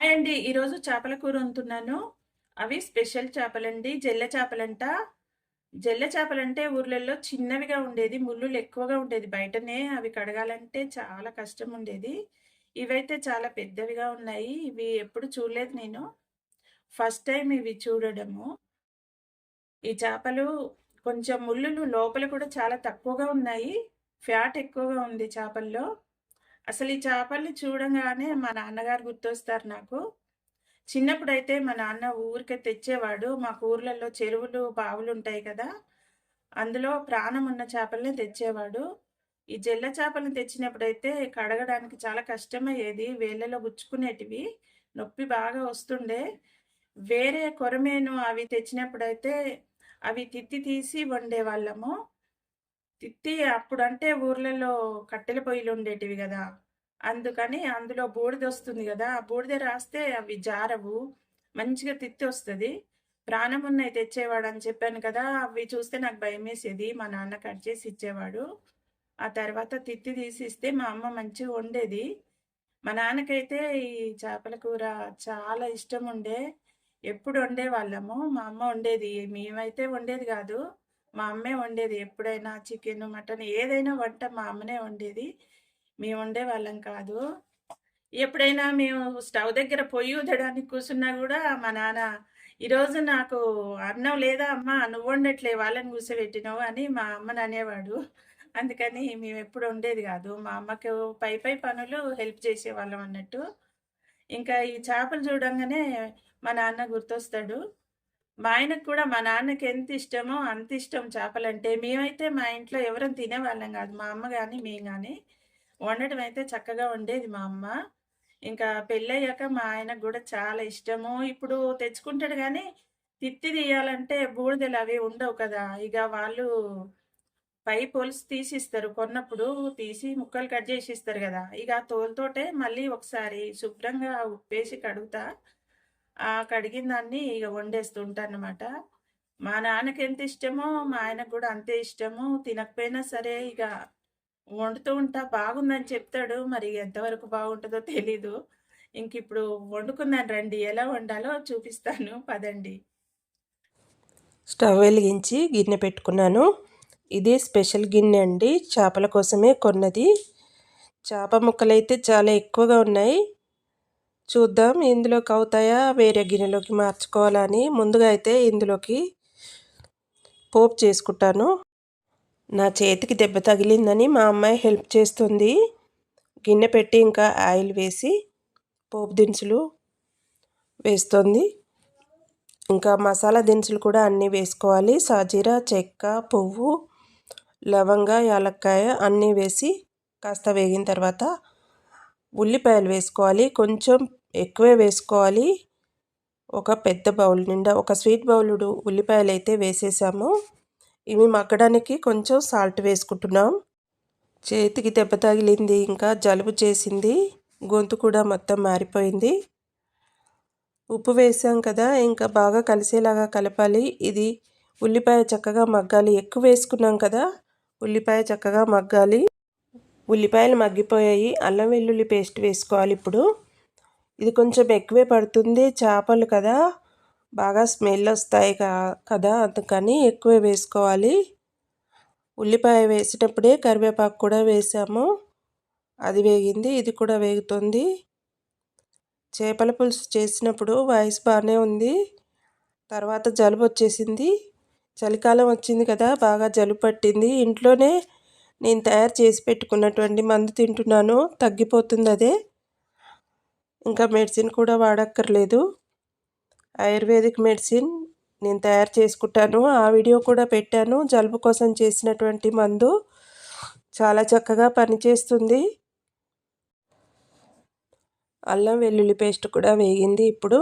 Hi అండి. ఈరోజు చేపల కూర వండుతున్నాను. అవి స్పెషల్ చేపలండి. జెల్ల చేపలంట. జెల్ల చేపలంటే ఊర్లలో చిన్నవిగా ఉండేది. ముల్లులు ఎక్కువగా ఉండేది. బయటనే అవి కడగాలంటే చాలా కష్టం ఉండేది. ఇవైతే చాలా పెద్దవిగా ఉన్నాయి. ఇవి ఎప్పుడు చూడలేదు నేను. ఫస్ట్ టైం ఇవి చూడడము. ఈ చేపలు కొంచెం ముల్లులు లోపల కూడా చాలా తక్కువగా ఉన్నాయి. ఫ్యాట్ ఎక్కువగా ఉంది చేపల్లో. అసలు ఈ చేపల్ని చూడంగానే మా నాన్నగారు గుర్తొస్తారు నాకు. చిన్నప్పుడైతే మా నాన్న ఊరికే తెచ్చేవాడు. మాకు ఊర్లలో చెరువులు, బావులు ఉంటాయి కదా! అందులో ప్రాణం ఉన్న చేపల్ని తెచ్చేవాడు. ఈ జెల్ల చేపలను తెచ్చినప్పుడైతే కడగడానికి చాలా కష్టమయ్యేది. వేళ్ళలో గుచ్చుకునేటివి. నొప్పి బాగా వస్తుండే. వేరే కొరమేను అవి తెచ్చినప్పుడైతే అవి తిత్తి తీసి వండేవాళ్ళము. తిత్తి అప్పుడంటే ఊర్లలో కట్టెల పొయ్యిలు ఉండేటివి కదా అందుకని అందులో బూడిద వస్తుంది కదా ఆ బూడిద రాస్తే అవి జారవు. మంచిగా తిత్తి వస్తుంది వస్తది. తెచ్చేవాడు అని చెప్పాను కదా! అవి చూస్తే నాకు భయం వేసేది మా నాన్న కట్ చేసి ఇచ్చేవాడు. ఆ తర్వాత తిత్తి తీసి ఇస్తే మా అమ్మ మంచిగా వండేది. మా నాన్నకైతే ఈ చేపల కూర చాలా ఇష్టం ఉండే ఎప్పుడు వండేవాళ్ళము. మా అమ్మ వండేది. మేమైతే వండేది కాదు మా అమ్మే వండేది. ఎప్పుడైనా చికెన్ మటన్ ఏదైనా వంట మా అమ్మనే వండేది. మేము వండేవాళ్ళం కాదు. ఎప్పుడైనా మేము స్టవ్ దగ్గర పొయ్యి ఊదడానికి కూర్చున్నా కూడా మా నాన్న, "ఈరోజు నాకు అన్నం లేదా అమ్మ నువ్వు వండట్లే వాళ్ళని కూర్చోబెట్టినవు" అని మా అమ్మని అనేవాడు. అందుకని మేము ఎప్పుడు ఉండేది కాదు మా అమ్మకు పై పై పనులు హెల్ప్ చేసేవాళ్ళం అన్నట్టు. ఇంకా ఈ చేపలు చూడంగానే మా నాన్న గుర్తొస్తాడు. మా ఆయనకు కూడా మా నాన్నకి ఎంత ఇష్టమో అంత ఇష్టం చేపలంటే. మేమైతే మా ఇంట్లో ఎవరం తినేవాళ్ళం కాదు మా అమ్మ కానీ మేము కానీ వండటం అయితే చక్కగా వండేది మా అమ్మ. ఇంకా పెళ్ళయ్యాక మా ఆయనకు కూడా చాలా ఇష్టము. ఇప్పుడు తెచ్చుకుంటాడు కానీ తిత్తి తీయాలంటే బూడిదలు అవి ఉండవు కదా! ఇక వాళ్ళు పై పొలుసు తీసిస్తారు. కొన్నప్పుడు తీసి ముక్కలు కట్ చేసి ఇస్తారు కదా ఇక తోలుతోటే మళ్ళీ ఒకసారి శుభ్రంగా ఉప్పేసి కడుగుతా. ఆ కడిగిన దాన్ని ఇక వండేస్తుంటాను ఉంటానన్నమాట. మా నాన్నకి ఎంత ఇష్టమో మా ఆయనకు కూడా అంతే ఇష్టము. తినకపోయినా సరే ఇక వండుతూ ఉంటా. బాగుందని చెప్తాడు. మరి ఎంతవరకు బాగుంటుందో తెలీదు. ఇంకిప్పుడు వండుకున్నాను రండి. ఎలా వండాలో చూపిస్తాను పదండి. స్టవ్ వెలిగించి గిన్నె పెట్టుకున్నాను. ఇది స్పెషల్ గిన్నె అండి. చేపల కోసమే కొన్నది. చేప ముక్కలైతే చాలా ఎక్కువగా ఉన్నాయి. చూద్దాం ఇందులోకి అవుతాయా వేరే గిన్నెలోకి మార్చుకోవాలని ముందుగా అయితే ఇందులోకి పోపు చేసుకుంటాను. నా చేతికి దెబ్బ తగిలిందని మా అమ్మాయి హెల్ప్ చేస్తుంది. గిన్నె పెట్టి ఇంకా ఆయిల్ వేసి పోపు దినుసులు వేస్తుంది. ఇంకా మసాలా దినుసులు కూడా అన్నీ వేసుకోవాలి. సాజీరా, చెక్క, పువ్వు, లవంగ, యాలక్కాయ అన్నీ వేసి కాస్త వేగిన తర్వాత ఉల్లిపాయలు వేసుకోవాలి. కొంచెం ఎక్కువే వేసుకోవాలి. ఒక పెద్ద బౌల్ నిండా ఒక స్వీట్ బౌలుడు ఉల్లిపాయలు అయితే వేసేసాము. ఇవి మగ్గడానికి కొంచెం సాల్ట్ వేసుకుంటున్నాం. చేతికి దెబ్బ తగిలింది ఇంకా జలుబు చేసింది. గొంతు కూడా మొత్తం మారిపోయింది. ఉప్పు వేసాం కదా ఇంకా బాగా కలిసేలాగా కలపాలి. ఇది ఉల్లిపాయ చక్కగా మగ్గాలి. ఎక్కువ వేసుకున్నాం కదా ఉల్లిపాయ చక్కగా మగ్గాలి. ఉల్లిపాయలు మగ్గిపోయాయి. అల్లం వెల్లుల్లి పేస్ట్ వేసుకోవాలి ఇప్పుడు. ఇది కొంచెం ఎక్కువే పడుతుంది. చేపలు కదా బాగా స్మెల్ వస్తాయి కదా అందుకని ఎక్కువే వేసుకోవాలి. ఉల్లిపాయ వేసేటప్పుడే కరివేపాకు కూడా వేసాము. అది వేగింది. ఇది కూడా వేగుతుంది. చేపల పులుసు చేసినప్పుడు వాయిస్ బాగానే ఉంది. తర్వాత జలుబు వచ్చేసింది. చలికాలం వచ్చింది కదా బాగా జలుబు పట్టింది. ఇంట్లోనే నేను తయారు చేసి పెట్టుకున్నటువంటి మందు తింటున్నాను. తగ్గిపోతుంది అదే. ఇంకా మెడిసిన్ కూడా వాడక్కర్లేదు. ఆయుర్వేదిక్ మెడిసిన్ నేను తయారు చేసుకుంటాను. ఆ వీడియో కూడా పెట్టాను. జలుబు కోసం చేసినటువంటి మందు చాలా చక్కగా పనిచేస్తుంది. అల్లం వెల్లుల్లి పేస్ట్ కూడా వేగింది. ఇప్పుడు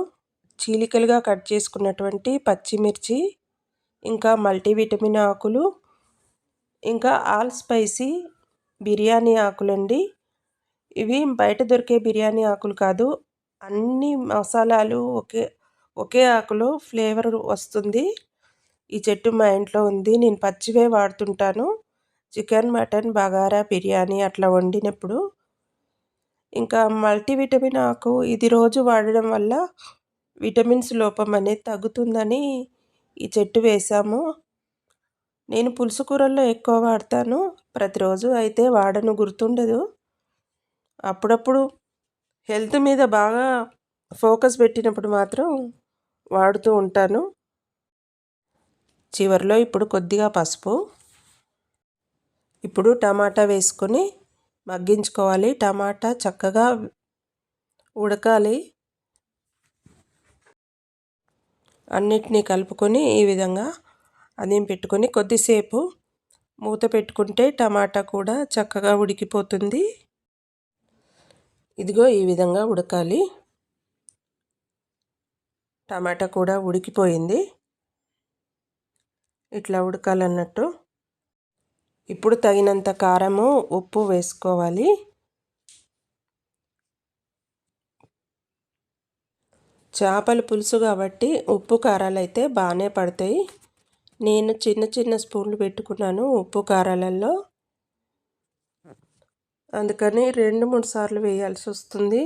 చీలికలుగా కట్ చేసుకున్నటువంటి పచ్చిమిర్చి ఇంకా మల్టీవిటమిన్ ఆకులు ఇంకా ఆల్ స్పైసీ బిర్యానీ ఆకులండి. ఇవి బయట దొరికే బిర్యానీ ఆకులు కాదు. అన్ని మసాలాలు ఒకే ఒకే ఆకులో ఫ్లేవర్ వస్తుంది. ఈ చెట్టు మా ఇంట్లో ఉంది. నేను పచ్చివే వాడుతుంటాను. చికెన్, మటన్, బగారా, బిర్యానీ అట్లా వండినప్పుడు ఇంకా మల్టీవిటమిన్ ఆకు ఇది రోజు వాడడం వల్ల విటమిన్స్ లోపం అనేది తగ్గుతుందని ఈ చెట్టు వేసాము నేను పులుసు కూరల్లో ఎక్కువ వాడతాను ప్రతిరోజు అయితే వాడను గుర్తుండదు అప్పుడప్పుడు హెల్త్ మీద బాగా ఫోకస్ పెట్టినప్పుడు మాత్రం వాడుతూ ఉంటాను. చివరిలో ఇప్పుడు కొద్దిగా పసుపు. ఇప్పుడు టమాటా వేసుకొని మగ్గించుకోవాలి. టమాటా చక్కగా ఉడకాలి. అన్నిటినీ కలుపుకొని ఈ విధంగా అదేం పెట్టుకొని కొద్దిసేపు మూత పెట్టుకుంటే టమాటా కూడా చక్కగా ఉడికిపోతుంది. ఇదిగో ఈ విధంగా ఉడకాలి. టమాటా కూడా ఉడికిపోయింది. ఇట్లా ఉడకాలన్నట్టు. ఇప్పుడు తగినంత కారము ఉప్పు వేసుకోవాలి. చేపల పులుసు కాబట్టి ఉప్పు కారాలు అయితే బాగానే పడతాయి. నేను చిన్న చిన్న స్పూన్లు పెట్టుకున్నాను ఉప్పు కారాలలో అందుకని రెండు మూడు సార్లు వేయాల్సి వస్తుంది.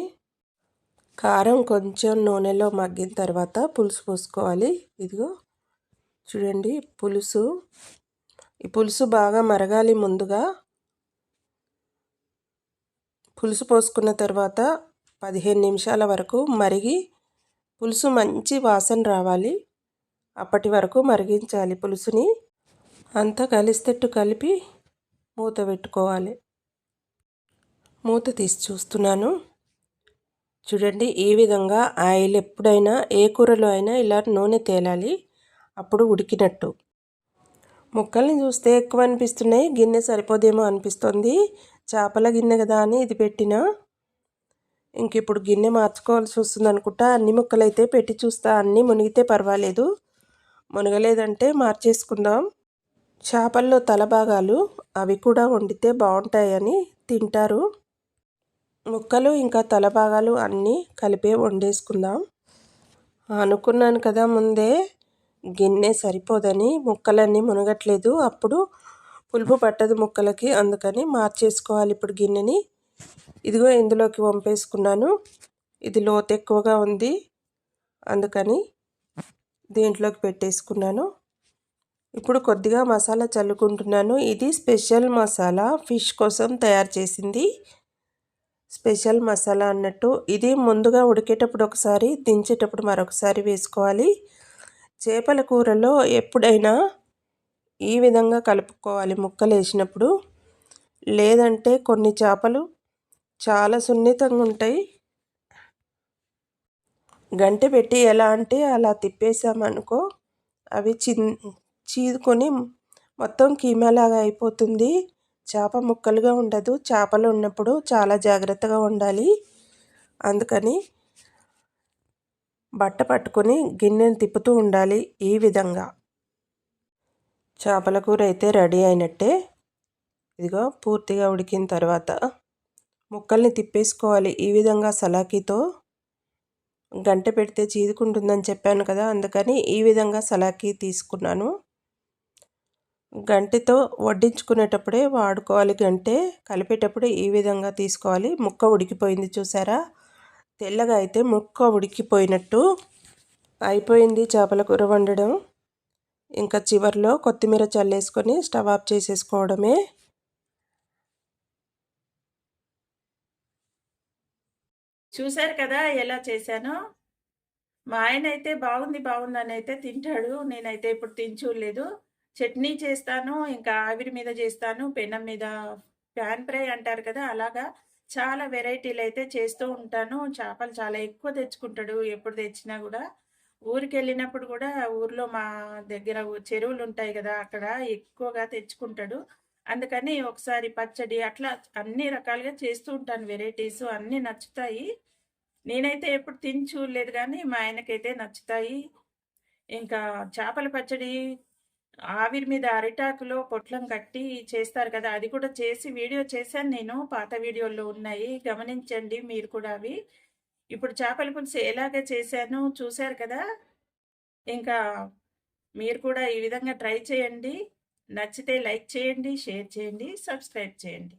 కారం కొంచెం నూనెలో మగ్గిన తర్వాత పులుసు పోసుకోవాలి. ఇదిగో చూడండి పులుసు. ఈ పులుసు బాగా మరగాలి ముందుగా. పులుసు పోసుకున్న తర్వాత పదిహేను నిమిషాల వరకు మరిగి పులుసు మంచి వాసన రావాలి. అప్పటి వరకు మరిగించాలి పులుసుని. అంతా కలిసేట్టు కలిపి మూత పెట్టుకోవాలి. మూత తీసి చూస్తున్నాను. చూడండి ఈ విధంగా ఆయిల్ ఎప్పుడైనా ఏ కూరలో అయినా ఇలా నూనె తేలాలి. అప్పుడు ఉడికినట్టు. ముక్కల్ని చూస్తే ఎక్కువ అనిపిస్తున్నాయి. గిన్నె సరిపోదేమో అనిపిస్తుంది. చేపల గిన్నె కదా అని ఇది పెట్టిన. ఇంక ఇప్పుడు గిన్నె మార్చుకోవాల్సి వస్తుంది అనుకుంటా. అన్ని ముక్కలైతే పెట్టి చూస్తా. అన్నీ మునిగితే పర్వాలేదు. మునగలేదంటే మార్చేసుకుందాం. చేపల్లో తల భాగాలు అవి కూడా వండితే బాగుంటాయని తింటారు. ముక్కలు ఇంకా తల భాగాలు అన్నీ కలిపే వండేసుకుందాం. అనుకున్నాను కదా ముందే గిన్నె సరిపోదని ముక్కలన్నీ మునగట్లేదు. అప్పుడు పులుపు పట్టదు ముక్కలకి అందుకని మార్చేసుకోవాలి ఇప్పుడు గిన్నెని. ఇదిగో ఇందులోకి వంపేసుకున్నాను. ఇది లోతు ఎక్కువగా ఉంది అందుకని దీంట్లోకి పెట్టేసుకున్నాను. ఇప్పుడు కొద్దిగా మసాలా చల్లుకుంటున్నాను. ఇది స్పెషల్ మసాలా ఫిష్ కోసం తయారు చేసింది. స్పెషల్ మసాలా అన్నట్టు. ఇది ముందుగా ఉడికేటప్పుడు ఒకసారి దించేటప్పుడు మరొకసారి వేసుకోవాలి. చేపల కూరలో ఎప్పుడైనా ఈ విధంగా కలుపుకోవాలి ముక్కలు వేసినప్పుడు. లేదంటే కొన్ని చేపలు చాలా సున్నితంగా ఉంటాయి. గంటె పెట్టి ఎలా అంటే అలా తిప్పేసామనుకో అవి చి చీదుకొని మొత్తం కీమాలాగా అయిపోతుంది. చేప ముక్కలుగా ఉండదు. చేపలు ఉన్నప్పుడు చాలా జాగ్రత్తగా ఉండాలి. అందుకని బట్ట పట్టుకొని గిన్నెను తిప్పుతూ ఉండాలి ఈ విధంగా. చేపల కూర అయితే రెడీ అయినట్టే. ఇదిగో పూర్తిగా ఉడికిన తర్వాత ముక్కల్ని తిప్పేసుకోవాలి ఈ విధంగా సలాకీతో. గంట పెడితే చీదుకుంటుందని చెప్పాను కదా అందుకని ఈ విధంగా సలాకి తీసుకున్నాను. గంటితో వడ్డించుకునేటప్పుడే వాడుకోవాలి. గంటే కలిపేటప్పుడు ఈ విధంగా తీసుకోవాలి. ముక్క ఉడికిపోయింది చూసారా? తెల్లగా అయితే ముక్క ఉడికిపోయినట్టు అయిపోయింది చేపల కూర వండడం. ఇంకా చివరిలో కొత్తిమీర చల్లేసుకొని స్టవ్ ఆఫ్ చేసేసుకోవడమే. చూశారు కదా ఎలా చేశానో? మా ఆయన అయితే బాగుంది బాగుంది అని అయితే తింటాడు. నేనైతే ఇప్పుడు తిని చూడలేదు. చట్నీ చేస్తాను ఇంకా ఆవిరి మీద చేస్తాను పెనం మీద ప్యాన్ ఫ్రై అంటారు కదా అలాగా చాలా వెరైటీలు అయితే చేస్తూ ఉంటాను. చేపలు చాలా ఎక్కువ తెచ్చుకుంటాడు ఎప్పుడు తెచ్చినా కూడా. ఊరికి వెళ్ళినప్పుడు కూడా ఊర్లో మా దగ్గర చెరువులు ఉంటాయి కదా అక్కడ ఎక్కువగా తెచ్చుకుంటాడు. అందుకని ఒకసారి పచ్చడి అట్లా అన్ని రకాలుగా చేస్తూ ఉంటాను వెరైటీస్ అన్నీ నచ్చుతాయి. నేనైతే ఎప్పుడు తిని చూడలేదు కానీ మా ఆయనకైతే నచ్చుతాయి. ఇంకా చేపల పచ్చడి ఆవిరి మీద అరిటాకులో పొట్లం కట్టి చేస్తారు కదా అది కూడా చేసి వీడియో చేశాను నేను. పాత వీడియోల్లో ఉన్నాయి గమనించండి మీరు కూడా అవి. ఇప్పుడు చేపల పులుసు ఎలాగ చేశాను చూశారు కదా? ఇంకా మీరు కూడా ఈ విధంగా ట్రై చేయండి. నచ్చితే లైక్ చేయండి షేర్ చేయండి సబ్స్క్రైబ్ చేయండి.